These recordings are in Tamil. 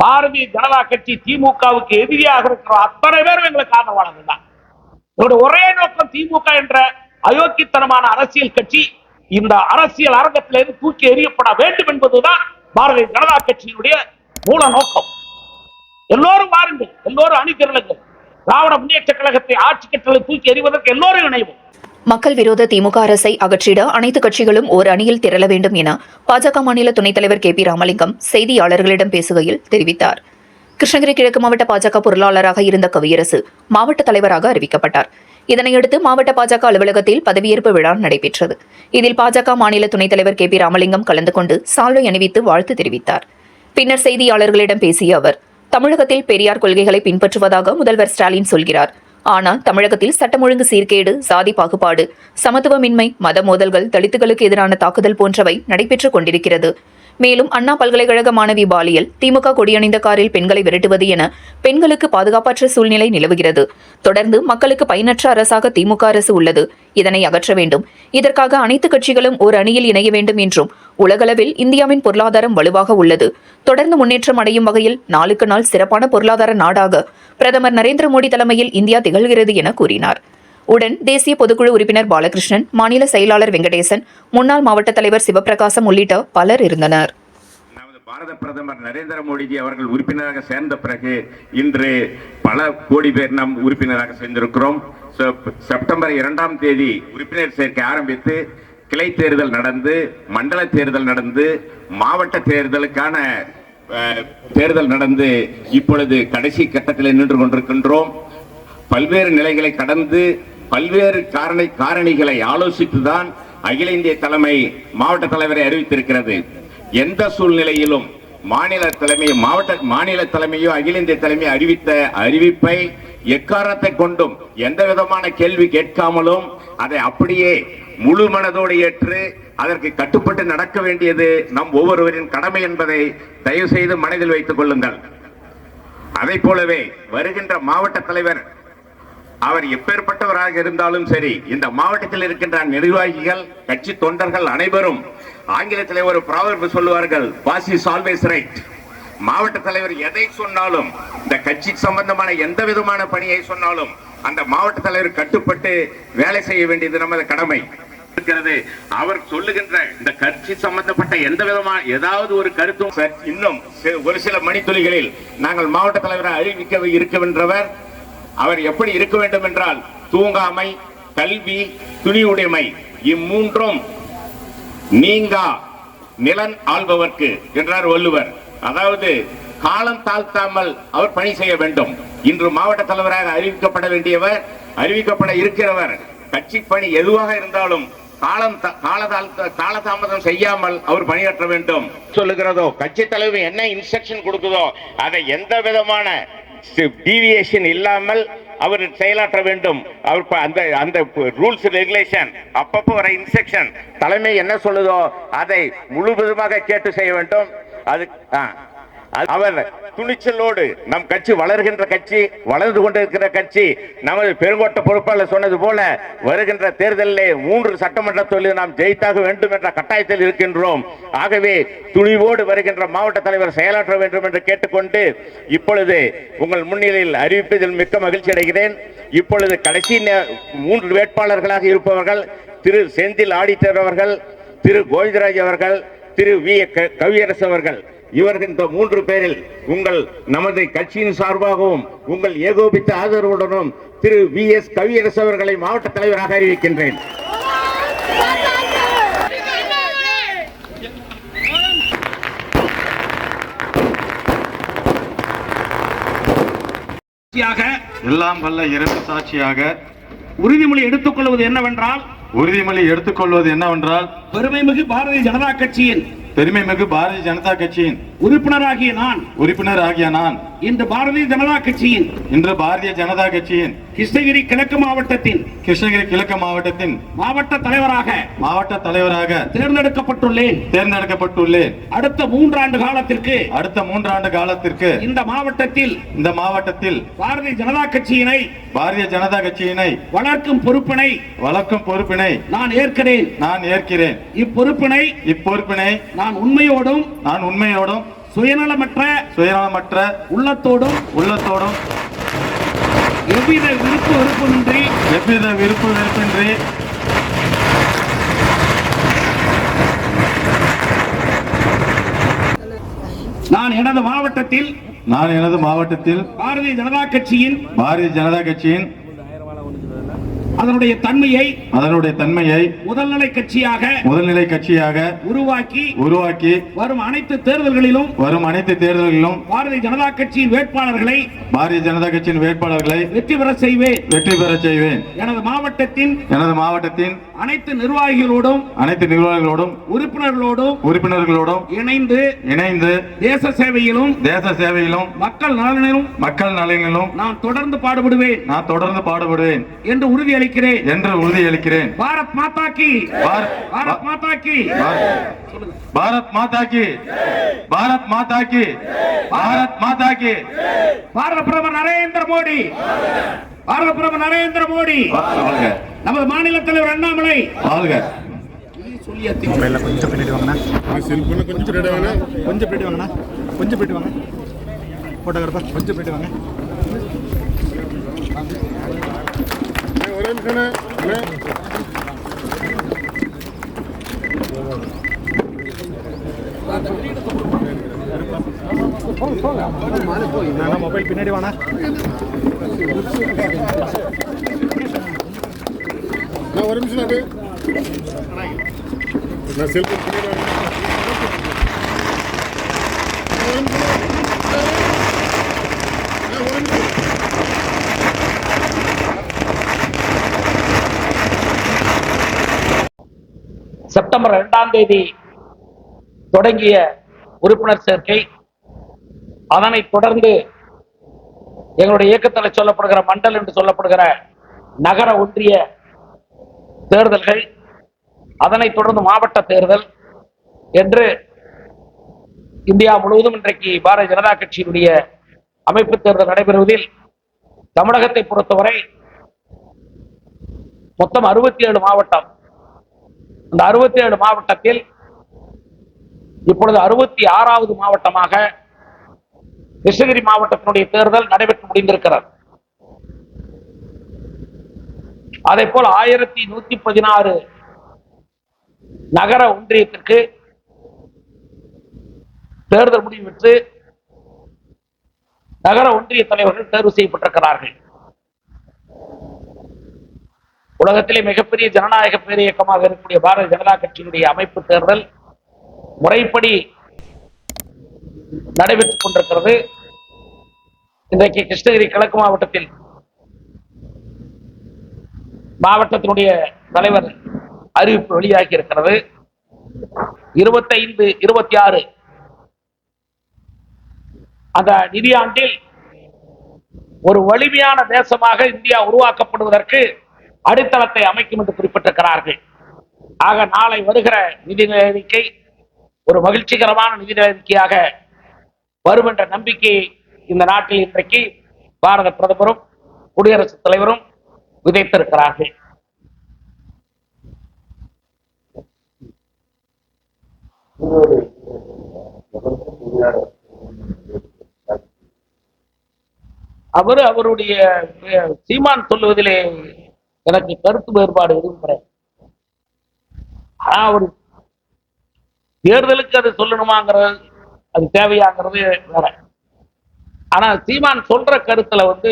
பாரதிய ஜனதா கட்சி திமுகவுக்கு எதிரியாக இருக்கிற அத்தனை பேரும் எங்களுக்கு ஆதரவாளர்கள் தான். இதோட ஒரே நோக்கம் திமுக என்ற அயோக்கியத்தனமான அரசியல் கட்சி இந்த அரசியல் அரங்கத்திலிருந்து தூக்கி எறியப்பட வேண்டும் என்பதுதான் பாரதிய ஜனதா கட்சியினுடைய மூல நோக்கம். எல்லோரும் வாருங்கள் எல்லோரும் அணிதிரளுங்கள். திராவிட முன்னேற்ற கழகத்தை ஆட்சி கட்டளை தூக்கி எறிவதற்கு எல்லோரும் இணைவோம். மக்கள் விரோத திமுக அரசை அகற்றிட அனைத்து கட்சிகளும் ஓர் அணியில் திரள வேண்டும் என பாஜக மாநில துணைத் தலைவர் கே பி ராமலிங்கம் செய்தியாளர்களிடம் பேசுகையில் தெரிவித்தார். கிருஷ்ணகிரி கிழக்கு மாவட்ட பாஜக பொருளாளராக இருந்த கவியரசு மாவட்ட தலைவராக அறிவிக்கப்பட்டார். இதனையடுத்து மாவட்ட பாஜக அலுவலகத்தில் பதவியேற்பு விழா நடைபெற்றது. இதில் பாஜக மாநில துணைத் தலைவர் கே பி ராமலிங்கம் கலந்து கொண்டு சால்வை அணிவித்து வாழ்த்து தெரிவித்தார். பின்னர் செய்தியாளர்களிடம் பேசிய அவர் தமிழகத்தில் பெரியார் கொள்கைகளை பின்பற்றுவதாக முதல்வர் ஸ்டாலின் சொல்கிறார். ஆனால் தமிழகத்தில் சட்டம் ஒழுங்கு சீர்கேடு சாதி பாகுபாடு சமத்துவமின்மை மத மோதல்கள் தலித்துகளுக்கு எதிரான தாக்குதல் போன்றவை நடைபெற்றுக் கொண்டிருக்கிறது. மேலும் அண்ணா பல்கலைக்கழக மாணவி பாலியல் திமுக கொடியணிந்த காரில் பெண்களை விரட்டுவது என பெண்களுக்கு பாதுகாப்பற்ற சூழ்நிலை நிலவுகிறது. தொடர்ந்து மக்களுக்கு பயனற்ற அரசாக திமுக அரசு உள்ளது. இதனை அகற்ற வேண்டும். இதற்காக அனைத்து கட்சிகளும் ஒரு அணியில் இணைய வேண்டும் என்றும் உலகளவில் இந்தியாவின் பொருளாதாரம் வலுவாக உள்ளது. தொடர்ந்து முன்னேற்றம் அடையும் வகையில் நாளுக்கு நாள் சிறப்பான பொருளாதார நாடாக பிரதமர் நரேந்திர மோடி தலைமையில் இந்தியா திகழ்கிறது என கூறினார். உடன் தேசிய பொதுக்குழு உறுப்பினர் பாலகிருஷ்ணன் மாநில செயலாளர் வெங்கடேசன் முன்னாள் மாவட்ட தலைவர் சிவபிரகாசம் உள்ளிட்ட பலர் இருந்தனர். பாரத பிரதமர் நரேந்திர மோடிஜி அவர்கள் உறுப்பினராக சேர்ந்த பிறகு இன்று பல கோடி பேர் நாம் உறுப்பினராக சேர்ந்திருக்கிறோம். செப்- செப்டம்பர் இரண்டாம் தேதி உறுப்பினர் சேர்க்கை ஆரம்பித்து கிளை தேர்தல் நடந்து மண்டல தேர்தல் நடந்து மாவட்ட தேர்தலுக்கான தேர்தல் நடந்து இப்பொழுது கடைசி கட்டத்தில் நின்று கொண்டிருக்கின்றோம். பல்வேறு நிலைகளை கடந்து பல்வேறு காரண காரணிகளை ஆலோசித்துதான் அகில இந்திய தலைமை மாவட்ட தலைவரை அறிவித்திருக்கிறது. எந்த சூழ்நிலையிலும் மாநில தலைமை மாவட்ட மாநில தலைமையோ அகில இந்திய தலைமை அறிவித்த அறிவிப்பை எக்காரணத்தை கொண்டும் எந்த விதமான கேள்வி கேட்காமலும் அதை அப்படியே முழு மனதோடு ஏற்று அதற்கு கட்டுப்பட்டு நடக்க வேண்டியது நம் ஒவ்வொருவரின் கடமை என்பதை தயவு செய்து மனதில் வைத்துக் கொள்ளுங்கள். அதை போலவே வருகின்ற மாவட்ட தலைவர் அவர் எப்பேற்பட்டவராக இருந்தாலும் சரி இந்த மாவட்டத்தில் இருக்கின்ற நிர்வாகிகள் கட்சி தொண்டர்கள் அனைவரும் ஆங்கிலத்தில் ஒரு ப்ராவர்பு சொல்லுவார்கள் பாஸ் இஸ் ஆல்வேஸ் ரைட் மாவட்ட தலைவர் எதை சொன்னாலும் இந்த கட்சி சம்பந்தமான எந்த விதமான பணியை சொன்னாலும் அந்த மாவட்ட தலைவர் கட்டுப்பட்டு வேலை செய்ய வேண்டியது நமது கடமை. இருக்கிறது. அவர் சொல்லுகின்ற இந்த கட்சி சம்பந்தப்பட்ட எந்த விதமான ஏதாவது ஒரு கருத்தும் இன்னும் ஒரு சில மணித்துளிகளில் நாங்கள் மாவட்ட தலைவரை அறிவிக்க இருக்கின்றவர் அவர் எப்படி இருக்க வேண்டும் என்றால் தூங்காமை கல்வி துணிவுடைமை இம்மூன்றும் நீங்கா நிலன் ஆள்பவர்க்கு என்றார் வள்ளுவர். அதாவது காலம் தாழ்த்தாமல் அவர் பணி செய்ய வேண்டும். இன்று மாவட்ட தலைவராக அறிவிக்கப்பட வேண்டியவர் அறிவிக்கப்பட இருக்கிறவர். கட்சி பணி எதுவாக இருந்தாலும் காலம் காலதாமதம் செய்யாமல் அவர் பணியாற்ற வேண்டும். சொல்லுகிறதோ கட்சி தலைவர் என்ன இன்ஸ்ட்ரக்ஷன் கொடுக்குதோ அதை எந்த விதமான டீவியேஷன் இல்லாமல் அவர் செயலாற்ற வேண்டும். அவர் அந்த அந்த ரூல்ஸ் ரெகுலேஷன் அப்பப்போ வர இன்ஸ்ட்ரக்ஷன் தலைமை என்ன சொல்லுதோ அதை முழுவதுமாக கேட்டு செய்ய வேண்டும். அது அது- அவர் துணிச்சலோடு நம் கட்சி வளர்கின்ற கட்சி வளர்ந்து கொண்டிருக்கிற கட்சி நமது பெருங்கோட்ட பொறுப்பாளர் சொன்னது போல வருகின்ற தேர்தலிலே மூன்று சட்டமன்ற தொழில் நாம் ஜெயித்தாக வேண்டும் என்ற கட்டாயத்தில் இருக்கின்றோம். ஆகவே துணிவோடு வருகின்ற மாவட்ட தலைவர் செயலாற்ற வேண்டும் என்று கேட்டுக்கொண்டு இப்பொழுது உங்கள் முன்னிலையில் அறிவிப்பதில் மிக்க மகிழ்ச்சி அடைகிறேன். இப்பொழுது கடைசி மூன்று வேட்பாளர்களாக இருப்பவர்கள் திரு செந்தில் ஆடிட்டர் அவர்கள் திரு கோவிந்தராஜ் அவர்கள் திரு வி க- கவியரசு அவர்கள். இவர்கள் இந்த மூன்று பேரில் உங்கள் நமது கட்சியின் சார்பாகவும் உங்கள் ஏகோபித்த ஆதரவுடனும் திரு வி எஸ் கவியரசு அவர்களை மாவட்ட தலைவராக அறிவிக்கின்றேன். சாட்சியாக எல்லாம் வல்ல இறைவன் சாட்சியாக உறுதிமொழி எடுத்துக் கொள்வது என்னவென்றால் உறுதிமொழி எடுத்துக்கொள்வது என்னவென்றால் பெருமைமிகு பாரதிய ஜனதா கட்சியின் பெருமை மிகு பாரதிய ஜனதா கட்சியின் உறுப்பினராகிய நான். உறுப்பினர் ஆகிய நான். இன்று பாரதிய ஜனதா கட்சியின் இன்று பாரதிய ஜனதா கட்சியின் கிருஷ்ணகிரி கிழக்கு மாவட்டத்தின் கிருஷ்ணகிரி கிழக்கு மாவட்டத்தின் மாவட்ட தலைவராக மாவட்ட தலைவராக தேர்ந்தெடுக்கப்பட்டுள்ளேன். தேர்ந்தெடுக்கப்பட்டுள்ளேன். அடுத்த மூன்றாண்டு காலத்திற்கு அடுத்த மூன்றாண்டு காலத்திற்கு இந்த மாவட்டத்தில் இந்த மாவட்டத்தில் பாரதிய ஜனதா கட்சியினை பாரதிய ஜனதா கட்சியினை வளர்க்கும் பொறுப்பினை வளர்க்கும் பொறுப்பினை நான் ஏற்கிறேன். நான் ஏற்கிறேன். இப்பொறுப்பினை இப்பொறுப்பினை நான் உண்மையோடும் நான் உண்மையோடும் சுயநலமற்ற சுயநலமற்ற உள்ளத்தோடும் உள்ளத்தோடும் எவ்வித விருப்பு வெறுப்புமின்றி எவ்வித விருப்பு வெறுப்பின்றி நான் எனது மாவட்டத்தில் நான் எனது மாவட்டத்தில் பாரதிய ஜனதா கட்சியின் பாரதிய ஜனதா கட்சியின் அதனுடைய தன்மையை அதனுடைய தன்மையை முதல்நிலை கட்சியாக முதல்நிலை கட்சியாக உருவாக்கி உருவாக்கி வரும் அனைத்து தேர்தல்களிலும் வரும் அனைத்து தேர்தல்களிலும் பாரதிய ஜனதா கட்சியின் வேட்பாளர்களை பாரதிய ஜனதா கட்சியின் வேட்பாளர்களை வெற்றி பெற செய்வேன். வெற்றி பெறச் செய்வேன். எனது மாவட்டத்தின் எனது மாவட்டத்தின் அனைத்து நிர்வாகிகளோடும் அனைத்து நிர்வாகிகளோடும் உறுப்பினர்களோடும் உறுப்பினர்களோடும் இணைந்து இணைந்து தேச சேவையிலும் தேச சேவையிலும் மக்கள் நலனிலும் மக்கள் நலனிலும் நான் தொடர்ந்து பாடுபடுவேன். நான் தொடர்ந்து பாடுபடுவேன். என்று உறுதியளிக்கிறேன் என்று உறுதியளிக்கிறேன். பாரத் மாதா கி பார்- பாரத் மாதா கி பார்- பாரத் மாதா கி பாரத் மாதா கி பாரத் மாதா கி பாரத பிரதமர் நரேந்திர மோடி. பாரத பிரதமர் நரேந்திர மோடி. வாழ்க நமது மாநில தலைவர் அண்ணாமலை. வாழ்க கொஞ்சம் பின்னாடி வாங்கண்ணா கொஞ்சம் பின்னாடி வாங்கண்ணா. கொஞ்சம் பின்னாடி வாங்க. ஃபோட்டோகிராஃபர் கொஞ்சம் பின்னாடி வாங்க. அண்ணா, மொபைல் பின்னாடி வாண்ணா நான் ஒரு நிமிஷம் நான் செல்போன் பின்னாடி வரேன். நான் ஒரு நிமிஷம். நான் ஒரு நிமிஷம். செப்டம்பர் இரண்டாம் தேதி தொடங்கிய உறுப்பினர் சேர்க்கை. அதனைத் தொடர்ந்து எங்களுடைய இயக்கத்தில் சொல்லப்படுகிற மண்டல் என்று சொல்லப்படுகிற நகர ஒன்றிய தேர்தல்கள் அதனைத் தொடர்ந்து மாவட்ட தேர்தல் என்று இந்தியா முழுவதும் இன்றைக்கு பாரதிய ஜனதா கட்சியினுடைய அமைப்பு தேர்தல் நடைபெறுவதில் தமிழகத்தை பொறுத்தவரை மொத்தம் அறுபத்தி ஏழு மாவட்டம். அந்த அறுபத்தி ஏழு மாவட்டத்தில் இப்பொழுது அறுபத்தி ஆறாவது மாவட்டமாக கிருஷ்ணகிரி மாவட்டத்தினுடைய தேர்தல் நடைபெற்று முடிந்திருக்கிறது. அதே போல் ஆயிரத்தி நூத்தி பதினாறு நகர ஒன்றியத்திற்கு தேர்தல் முடிவு பெற்று நகர ஒன்றிய தலைவர்கள் தேர்வு செய்யப்பட்டிருக்கிறார்கள். உலகத்திலே மிகப்பெரிய ஜனநாயக பேரியக்கமாக இருக்கக்கூடிய பாரதிய ஜனதா கட்சியினுடைய அமைப்பு தேர்தல் முறைப்படி நடைபெற்றுக் கொண்டிருக்கிறது. இன்றைக்கு கிருஷ்ணகிரி கிழக்கு மாவட்டத்தில் மாவட்டத்தினுடைய தலைவர் அறிவிப்பு வெளியாகி இருக்கிறது. இருபத்தைந்து இருபத்தி ஆறு அந்த நிதியாண்டில் ஒரு வலிமையான தேசமாக இந்தியா உருவாக்கப்படுவதற்கு அடித்தளத்தை அமைக்கும் என்று குறிப்பிட்டிருக்கிறார்கள். ஆக நாளை வருகிற நிதி அறிக்கை ஒரு மகிழ்ச்சிகரமான நிதி அறிக்கையாக வரும் என்ற நம்பிக்கை இந்த நாட்டில் இன்றைக்கு பாரத பிரதமரும் குடியரசுத் தலைவரும் விதைத்திருக்கிறார்கள். அவர் அவருடைய சீமான் சொல்லுவதிலே எனக்கு கருத்து வேறுபாடு எதுவும் கிடையாது ஆனா அவர் தேர்தலுக்கு அது சொல்லணுமாங்கிறது அது தேவையாங்கிறது வேற. ஆனா சீமான் சொல்ற கருத்துல வந்து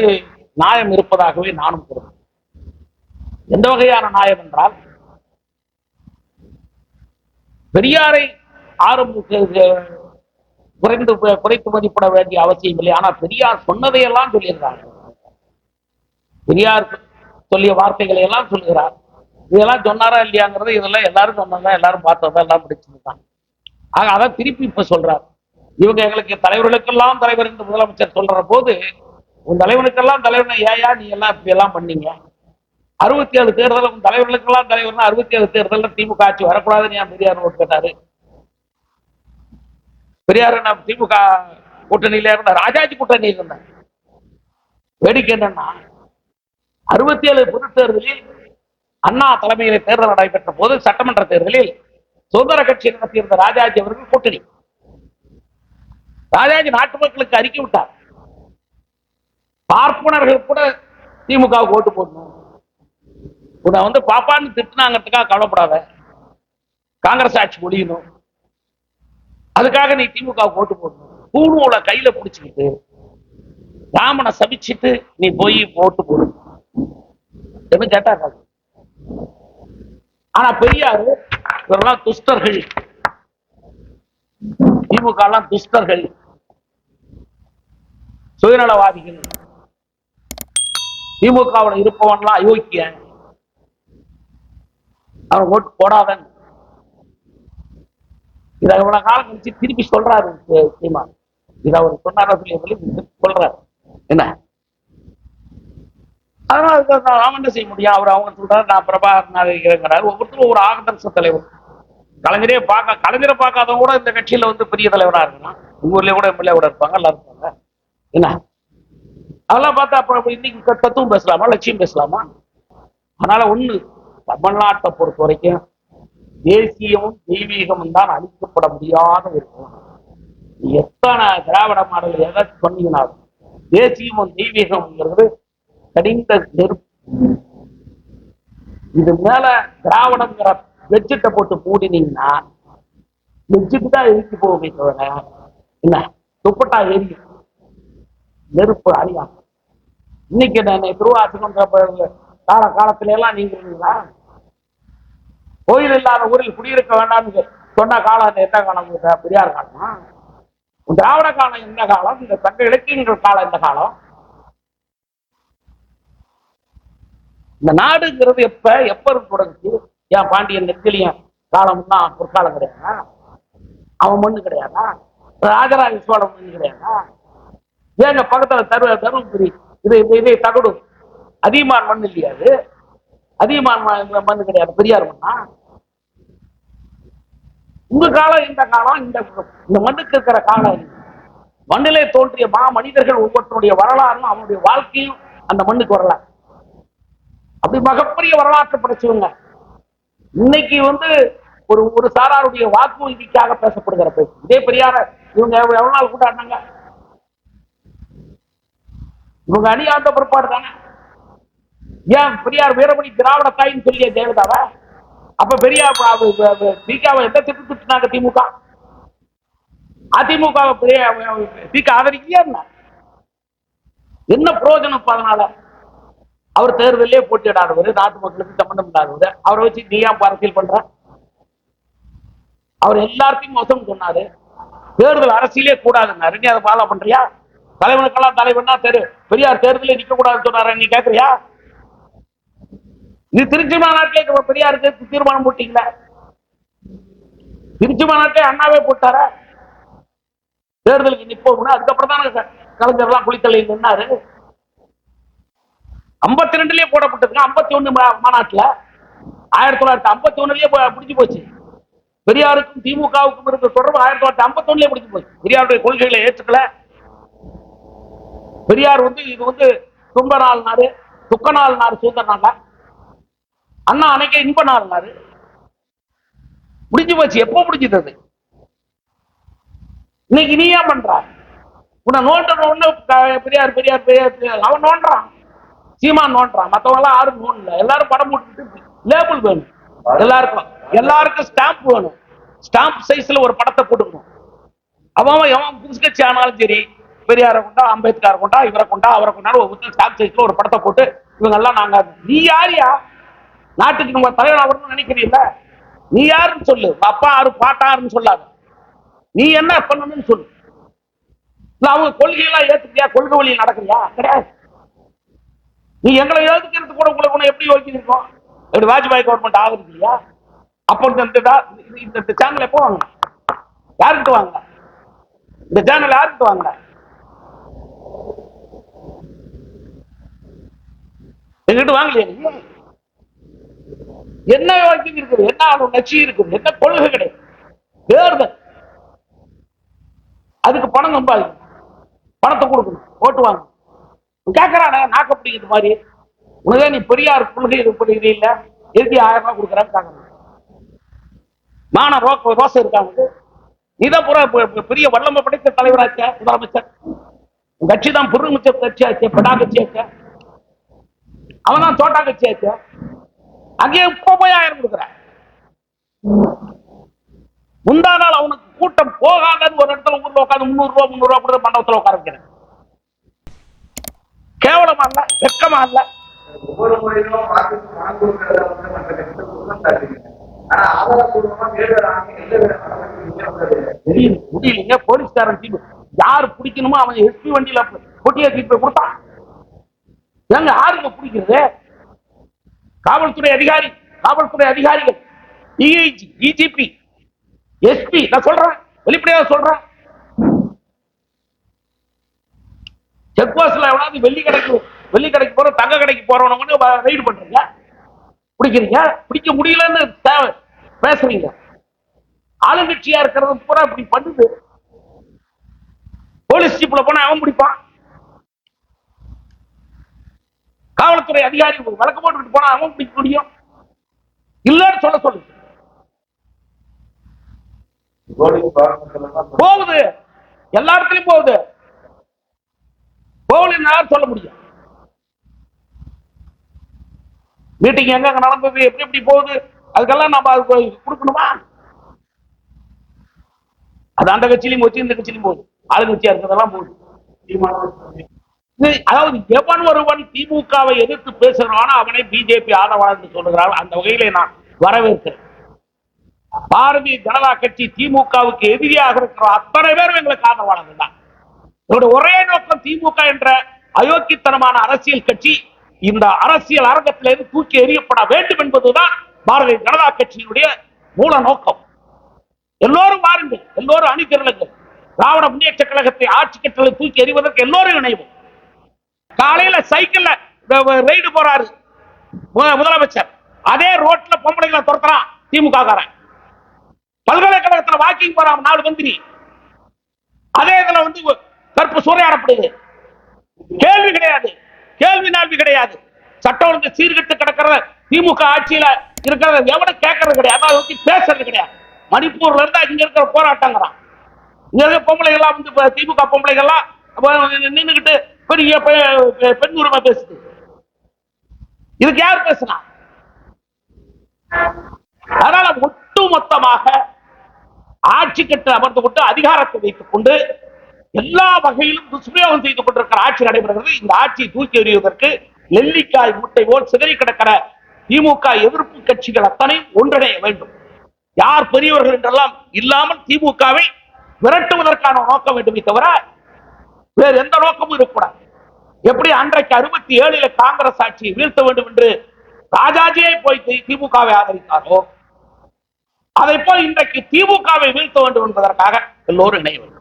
நியாயம் இருப்பதாகவே நானும் கருதுகிறேன் எந்த வகையான நியாயம் என்றால் பெரியாரை ஆரம்பிக்க குறைந்து குறைத்து மதிப்பிட வேண்டிய அவசியம் இல்லை. ஆனா பெரியார் சொன்னதையெல்லாம் சொல்லியிருந்தாங்க பெரியார் சொல்லிய வார்த்தைகளை எல்லாம் சொல்லுகிறார். இதெல்லாம் சொன்னாரா இல்லையாங்கிறது இதெல்லாம் எல்லாரும் சொன்னாங்க எல்லாரும் பார்த்ததா எல்லாம் பிடிச்சதுதான். ஆக அதான் திருப்பி இப்ப சொல்றார். இவங்க எங்களுக்கு தலைவர்களுக்கெல்லாம் தலைவர் என்று முதலமைச்சர் சொல்ற போது உன் தலைவனுக்கெல்லாம் தலைவர் ஏயா நீ எல்லாம் இப்படி எல்லாம் பண்ணீங்க? அறுபத்தி ஏழு தேர்தல் உன் தலைவர்களுக்கெல்லாம் தலைவர்னா அறுபத்தி ஏழு தேர்தலில் திமுக ஆட்சி வரக்கூடாதுன்னு ஏன் பெரியார் ஓட்டு கேட்டாரு? பெரியார் நான் திமுக கூட்டணியில இருந்த ராஜாஜி கூட்டணியில் இருந்தேன் வேடிக்கை என்னன்னா அறுபத்தி ஏழு பொது தேர்தலில் அண்ணா தலைமையில் தேர்தல் நடைபெற்ற போது சட்டமன்ற தேர்தலில் சுதந்திர கட்சி நடத்தியிருந்த ராஜாஜி அவர்கள் கூட்டணி. ராஜாஜி நாட்டு மக்களுக்கு அறிக்கை விட்டார். பார்ப்பனர்கள் கூட திமுகவுக்கு ஓட்டு போடணும். உன்னை வந்து பாப்பான்னு திட்டினாங்கிறதுக்காக கவலைப்படாத. காங்கிரஸ் ஆட்சி முடியணும் அதுக்காக நீ திமுகவுக்கு ஓட்டு போடணும். பூணூலை கையில பிடிச்சிக்கிட்டு ராமனை சபிச்சிட்டு நீ போய் ஓட்டு போடணும் என்று கேட்டார் ஆனா பெரியாரு இவரெல்லாம் துஷ்டர்கள். திமுக எல்லாம் துஷ்டர்கள். சுயநலவாதிகள். திமுகவில் இருப்பவன்லாம் அயோக்கியன் அவன் ஓட்டு போடாதன். இதை இவ்வளவு காலம் கழிச்சு திருப்பி சொல்றாரு சீமா இதை அவர் சொன்னார சொல்லி சொல்றாரு. என்ன? அதனால அதுக்கு நான் என்ன செய்ய முடியும்? அவர் அவங்க சொல்றாரு நான் பிரபாகர் இருக்கிறாரு ஒவ்வொருத்தரும் ஒவ்வொரு ஆகதர்ச தலைவர். கலைஞரே பார்க்க கலைஞரை பார்க்காதவங்க கூட இந்த கட்சியில வந்து பெரிய தலைவரா இருக்கலாம். உங்க ஊர்லயே கூட எம்எல்ஏ கூட இருப்பாங்க எல்லாம் இருப்பாங்க. என்ன? அதெல்லாம் பார்த்தா அப்புறம் இன்னைக்கு தத்துவம் பேசலாமா லட்சியம் பேசலாமா? அதனால ஒண்ணு தமிழ்நாட்டை பொறுத்த வரைக்கும் தேசியமும் தெய்வீகமும் தான் அழிக்கப்பட முடியாத இருக்கும் எத்தனை திராவிட மாடல் எதை சொன்னீங்கன்னா தேசியமும் தெய்வீகம்ங்கிறது கடிந்த நெருப்பு. இது மேல திராவிடங்கிற வெச்சிட்ட போட்டு மூடினீங்கன்னா வெச்சிட்டு தான் எரிச்சு போகுமே தவிர என்ன துப்பட்டா எரியும். நெருப்பு அழியா இன்னைக்கு நான் திருவாசகம் கால காலத்துல எல்லாம் நீங்க கோயில் இல்லாத ஊரில் குடியிருக்க வேண்டாம்னு சொன்ன காலம் எந்த காலம்? பெரியார் காலமா? திராவிட காலம் இந்த காலம்? இந்த சங்க இலக்கியங்கள் காலம் இந்த காலம்? இந்த நாடுங்கிறது எப்ப எப்ப தொடங்குச்சு? ஏன் பாண்டியன் நெற்கிலியன் காலம்னா பொற்காலம் கிடையாதா? அவன் மண்ணு கிடையாதா? ராஜராஜ சோழன் மண்ணு கிடையாதா? ஏங்க பக்கத்துல தரு தருமபுரி இது இது இது தகடு அதியமான் மண் இல்லையா அது? அதிகமான் ம- மண்ணு கிடையாது பெரியார் மண்ணா? உங்க காலம் இந்த காலம் இந்த இந்த மண்ணுக்கு இருக்கிற காலம் மண்ணிலே தோன்றிய மா மனிதர்கள் ஒவ்வொருத்தருடைய வரலாறும் அவனுடைய வாழ்க்கையும் அந்த மண்ணுக்கு வரலாறு. அப்படி மிகப்பெரிய வரலாற்று படைச்சவங்க இன்னைக்கு வந்து ஒரு ஒரு சாராருடைய வாக்கு வங்கிக்காக பேசப்படுகிற பேச்சு. இதே பெரியார இவங்க எவ்வளவு நாள் கூட்டாடினாங்க இவங்க அணியாந்த பிற்பாடு தானே? ஏன் பெரியார் வீரமணி திராவிட தாயின்னு சொல்லிய தேவதாவ? அப்ப பெரியார் திகாவை எந்த திட்டு திட்டுனாங்க திமுக அதிமுக பெரிய திக ஆதரிக்கலையா என்ன? என்ன பிரயோஜனம் அதனால? அவர் தேர்தலே போட்டியிடாதவர் நாட்டு மக்களுக்கு சம்பந்தம் இல்லாதவர். அவரை வச்சு நீ ஏன் அரசியல் பண்ற? அவர் எல்லாத்தையும் மோசம் சொன்னாரு. தேர்தல் அரசியலே கூடாதுன்னாரு நீ அதை ஃபாலோ பண்றியா? தலைவனுக்கெல்லாம் தலைவன்னா தெரு. பெரியார் தேர்தலே நிக்க கூடாதுன்னு சொன்னாரு? நீ கேக்குறியா? இது திருச்சி மாநாட்டிலே பெரியாருக்கு தீர்மானம் போட்டீங்களா? திருச்சி மாநாட்டிலே அண்ணாவே போட்டாரா? தேர்தலுக்கு நிப்போம்னா. அதுக்கப்புறம் தானே கலைஞர்லாம் குளித்தலை நின்னாரு. ஐம்பத்தி ரெண்டுலயே போடப்பட்டிருக்கு ஐம்பத்தி ஒண்ணு மாநாட்டுல ஆயிரத்தி தொள்ளாயிரத்தி ஐம்பத்தி ஒண்ணுலயே முடிஞ்சு போச்சு. பெரியாருக்கும் திமுகவுக்கும் இருந்த தொடர்பு ஆயிரத்தி தொள்ளாயிரத்தி ஐம்பத்தி ஒண்ணுலயே முடிஞ்சு போச்சு. பெரியாருடைய கொள்கைகளை ஏற்றுக்கல. பெரியார் வந்து இது வந்து துன்ப நாள் நாடு துக்க நாள் நாடு சுதந்திர நாள. அண்ணா அன்னைக்கு இன்ப நாள் நாடு. முடிஞ்சு போச்சு. எப்போ முடிஞ்சது அது? இன்னைக்கு நீ ஏன் பண்ற? உன்னை நோண்ட நோண்ட பெரியார் பெரியார் பெரியார் பெரியார். அவன் நோண்டுறான் சீமான் நோண்டுறான் மற்றவங்க எல்லாம் யாரும் நோண்டல எல்லாரும் படம் போட்டுட்டு லேபிள் வேணும். எல்லாருக்கும். எல்லாருக்கும் ஸ்டாம்ப் வேணும். ஸ்டாம்ப் சைஸ்ல ஒரு படத்தை போட்டுக்கணும். அவன் எவன் புதுசு கட்சி ஆனாலும் சரி பெரியாரை கொண்டா அம்பேத்கர் கொண்டா இவரை கொண்டா அவரை கொண்டாலும் ஒவ்வொருத்தரும் ஸ்டாம்ப் சைஸ்ல ஒரு படத்தை போட்டு இவங்க எல்லாம் நாங்க நீ யாரியா? நாட்டுக்கு நம்ம தலைவர் ஆகணும்னு நினைக்கிறீல்ல? நீ யாருன்னு சொல்லு. அப்பா யாரு பாட்டாருன்னு சொல்லாத. நீ என்ன பண்ணணும்னு சொல்லு. இல்ல அவங்க கொள்கையெல்லாம் ஏத்துக்கிறியா? கொள்கை வழியில் நடக்கிறியா? கிடையாது. நீ எங்களை ஏத்துக்கிறது கூட உங்களுக்கு கூட எப்படி யோசிச்சிருக்கோம் எப்படி வாஜ்பாய் கவர்மெண்ட் ஆகுது இல்லையா? அப்போ இந்த இந்த இந்த சேனல் எப்போ வாங்க யாருக்கிட்ட வாங்க இந்த சேனல் யாருக்கிட்ட வாங்க எங்கிட்ட வாங்கலையே என்ன யோசிச்சு இருக்குது? என்ன ஆளும் நச்சு இருக்குது. என்ன கொள்கை கிடையாது. தேர்தல் அதுக்கு பணம் சம்பாதிக்கணும். பணத்தை கொடுக்கணும். ஓட்டு வாங்க கேட்கறானே நாக்க பிடிக்கிறது மாதிரி. உனதான் நீ பெரியார் கொள்கை இது பண்ணுறது இல்ல? எதுக்கு ஆயிரம் ரூபாய் கொடுக்குறான்னு கேட்கறான் மான ரோக்க ரோசம் இருக்காங்க நீதான் பூரா பெரிய வல்லமை படைத்த தலைவராச்ச முதலமைச்சர். கட்சி தான் புருமிச்ச கட்சி ஆச்சு படா கட்சி ஆச்ச அவன் தான் தோட்டா கட்சி ஆச்சு அங்கேயே இப்போ போய் ஆயிரம் கொடுக்குற? முந்தா நாள் அவனுக்கு கூட்டம் போகாதன்னு ஒரு இடத்துல ஊர்ல உட்காந்து முந்நூறு ரூபா முந்நூறு ரூபா கொடுத்து மண்டபத்துல உட்கார வைக்கிறேன். கேவலமா இல்ல வெக்கமா இல்ல. முடியலைங்க. போலீஸ்காரன் தீபு யாரு பிடிக்கணுமோ அவன் எஸ்பி வண்டியில பொட்டியை தீர்ப்பு கொடுத்தான். எங்க யாருங்க பிடிக்கிறது? காவல்துறை அதிகாரி காவல்துறை அதிகாரிகள். டிஐஜி டிஜிபி எஸ்பி நான் சொல்றேன் வெளிப்படையா சொல்றேன். செக் போஸ்ட்ல எவனாவது வெள்ளி கடைக்கு வெள்ளி கடைக்கு போற தங்க கடைக்கு போறவன ரைடு பண்றீங்க பிடிக்கிறீங்க பிடிக்க முடியலன்னு பேசுறீங்க. ஆளுங்கட்சியா இருக்கிறது பூரா இப்படி பண்ணுது. போலீஸ் ஜீப்ல போனா அவன் பிடிப்பான். காவல்துறை அதிகாரி வழக்கு போட்டுக்கிட்டு போனா அவன் பிடிக்க முடியும். இல்லன்னு சொல்ல சொல்லு. போகுது. எல்லா இடத்துலயும் போகுது. போகலன்னு சொல்ல முடியும். மீட்டிங் எங்க அங்க நடந்தது எப்படி எப்படி போகுது அதுக்கெல்லாம் நம்ம அது கொடுக்கணுமா? அது அந்த கட்சியிலையும் போச்சு இந்த கட்சியிலையும் போகுது ஆளுங்கட்சியா இருக்கிறதெல்லாம் போகுது. அதாவது எவன் ஒருவன் திமுகவை எதிர்த்து பேசுகிறானோ அவனை பிஜேபி ஆதரவாளர் சொல்லுகிறாள். அந்த வகையிலே நான் வரவேற்கிறேன். பாரதிய ஜனதா கட்சி திமுகவுக்கு எதிரியாக இருக்கிற அத்தனை பேரும் எங்களுக்கு ஆதரவாளர்கள் தான். இதோட ஒரே நோக்கம் திமுக என்ற அயோக்கியத்தனமான அரசியல் கட்சி. இந்த அரசியல் அரங்கத்திலிருந்து தூக்கி எறியப்பட வேண்டும் என்பதுதான் பாரதிய ஜனதா கட்சியினுடைய மூல நோக்கம். எல்லோரும் வாருங்கள் எல்லோரும் அணிதிரளுங்கள். திராவிட முன்னேற்ற கழகத்தை ஆட்சி கட்டளை தூக்கி எறிவதற்கு எல்லோரும் இணைவோம். காலையில சைக்கிள்ல ரைடு போறாரு முதலமைச்சர். அதே ரோட்ல பொம்பளைகளை துரத்துறான் திமுக காரன் பல்கலைக்கழகத்துல வாக்கிங் போறான் நாலு மந்திரி. அதே இதுல வந்து கருப்பு சூறையாடப்படுது. கேள்வி கிடையாது. கேள்வி நாள்வி கிடையாது. சட்டம் ஒழுங்கு சீர்கட்டு கிடக்கிறத திமுக ஆட்சியில இருக்கிறத எவனும் கேட்கறது கிடையாது. அதை பத்தி பேசுறது கிடையாது. மணிப்பூர்ல இருந்து இங்க இருக்கிற போராட்டங்கிறான். இங்க இருக்க பொம்பளைகள்லாம் வந்து திமுக பொம்பளைகள்லாம் நின்றுகிட்டு பெரிய பெண் உரிமை பேசுது. இதுக்கு யார் பேசுனா? அதனால ஒட்டு மொத்தமாக ஆட்சி கட்டு அமர்ந்து கொண்டு அதிகாரத்தை வைத்துக் கொண்டு எல்லா வகையிலும் துஷ்பிரயோகம் செய்து கொண்டிருக்கிற ஆட்சி நடைபெறுகிறது. இந்த ஆட்சியை தூக்கி எறிவதற்கு நெல்லிக்காய் முட்டை போல் சிதறி கிடக்கிற திமுக எதிர்ப்பு கட்சிகள் அத்தனை ஒன்றிணைய வேண்டும். யார் பெரியவர்கள் என்றெல்லாம் இல்லாமல் திமுகவை விரட்டுவதற்கான நோக்கம் வேண்டுமே தவிர வேறு எந்த நோக்கமும் இருக்கக்கூடாது. எப்படி அன்றைக்கு அறுபத்தி ஏழுல காங்கிரஸ் ஆட்சியை வீழ்த்த வேண்டும் என்று ராஜாஜியை போய் திமுகவை ஆதரித்தாரோ? அதை போல் இன்றைக்கு திமுகவை வீழ்த்த வேண்டும் என்பதற்காக எல்லோரும் இணைய வேண்டும்.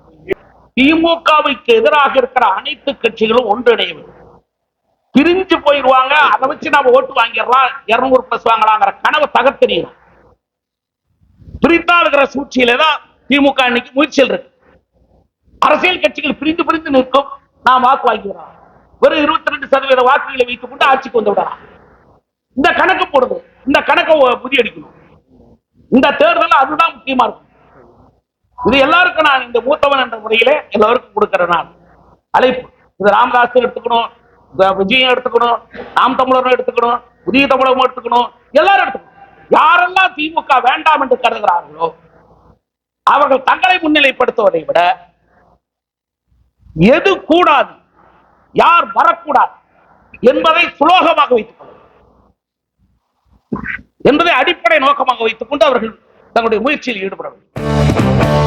திமுகவுக்கு எதிராக இருக்கிற அனைத்து கட்சிகளும் ஒன்றிணைய பிரிஞ்சு போயிடுவாங்க அதை வச்சு நம்ம ஓட்டு வாங்கிடலாம் இருநூறு பிளஸ் வாங்கலாங்கிற கனவை தகர்த்தெறியணும் பிரித்தாளுகிற சூழ்ச்சியில தான் திமுக இன்னைக்கு முயற்சியில் இருக்கு. அரசியல் கட்சிகள் பிரிந்து பிரிந்து நிற்கும் நான் வாக்கு வாங்கிடுறோம். வெறும் இருபத்தி ரெண்டு சதவீத வாக்குகளை வைத்துக் கொண்டு ஆட்சிக்கு வந்து விடலாம். இந்த கணக்கு போடுது இந்த கணக்கை ஒ- முறியடிக்கணும் இந்த தேர்தல் அதுதான் முக்கியமா இருக்கும். இது எல்லாருக்கும் நான் இந்த மூத்தவன் என்ற முறையிலே எல்லாருக்கும் கொடுக்கிறேன் நான். அழைப்பு. இது ராமதாஸ் எடுத்துக்கணும் இந்த விஜயம் எடுத்துக்கணும் நாம் தமிழரும் எடுத்துக்கணும் புதிய தமிழகம் எடுத்துக்கணும் எல்லாரும் எடுத்துக்கணும். யாரெல்லாம் திமுக வேண்டாம் என்று கருதுகிறார்களோ அவர்கள் தங்களை முன்னிலைப்படுத்துவதை விட எது கூடாது யார் வரக்கூடாது என்பதை சுலோகமாக வைத்துக் என்பதை அடிப்படை நோக்கமாக வைத்துக் கொண்டு அவர்கள் தங்களுடைய முயற்சியில் ஈடுபட வேண்டும்.